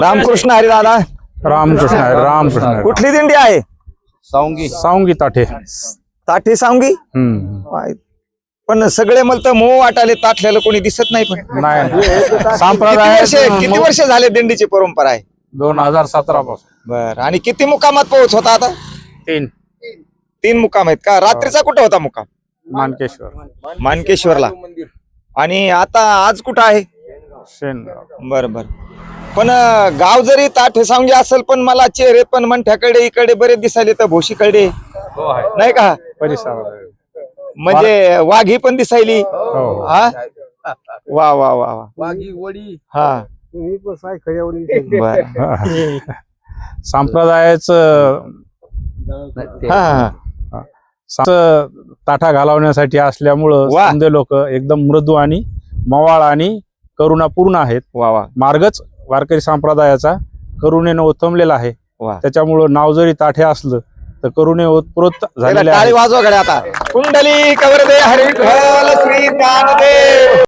रामकृष्ण हरी दादा. रामकृष्ण आहे रामकृष्ण. कुठली दिंडी आहे? सावंगी. सावंगी ताठे. ताठी सांगी हम्म. पण सगळे मला तर मोह वाटाले ताठल्याला कोणी दिसत नाही पण. नाही किती संप्रदाय वर्ष किती वर्ष झाले दिंडीची परंपरा आहे? दोन हजार सतरा पासून. बर. आणि किती मुकामात पोहोच होता आता? तीन. तीन मुकाम आहेत का? रात्रीचा कुठं होता मुकाम मानकेश्वर. मानकेश्वरला. आणि आता आज कुठं आहे? शेन बर बर. पण गाव जरी ताठे सांगे असेल पण मला चेहरे पण मंठ्याकडे इकडे बरेच दिसायले तर भोशीकडे. नाही का? म्हणजे वाघी पण दिसायली. हो. हा. वा वा वा वा. वाघी वडी. हा. बर. संप्रदायाच हा हा ताठा घालवण्यासाठी असल्यामुळं वा. समजे लोक एकदम मृदू आणि मवाळ आणि करुणापूर्ण आहेत. वा वा. मार्गच वारकरी संप्रदायाचा करुणेनं ओथंबलेला आहे. वा. त्याच्यामुळं नाव जरी ताठे असलं तर करुणे ओतप्रोत झालेले वाजवा गड्या आता. कुंडली कवर दे हरी विठ्ठल श्री ज्ञानदेव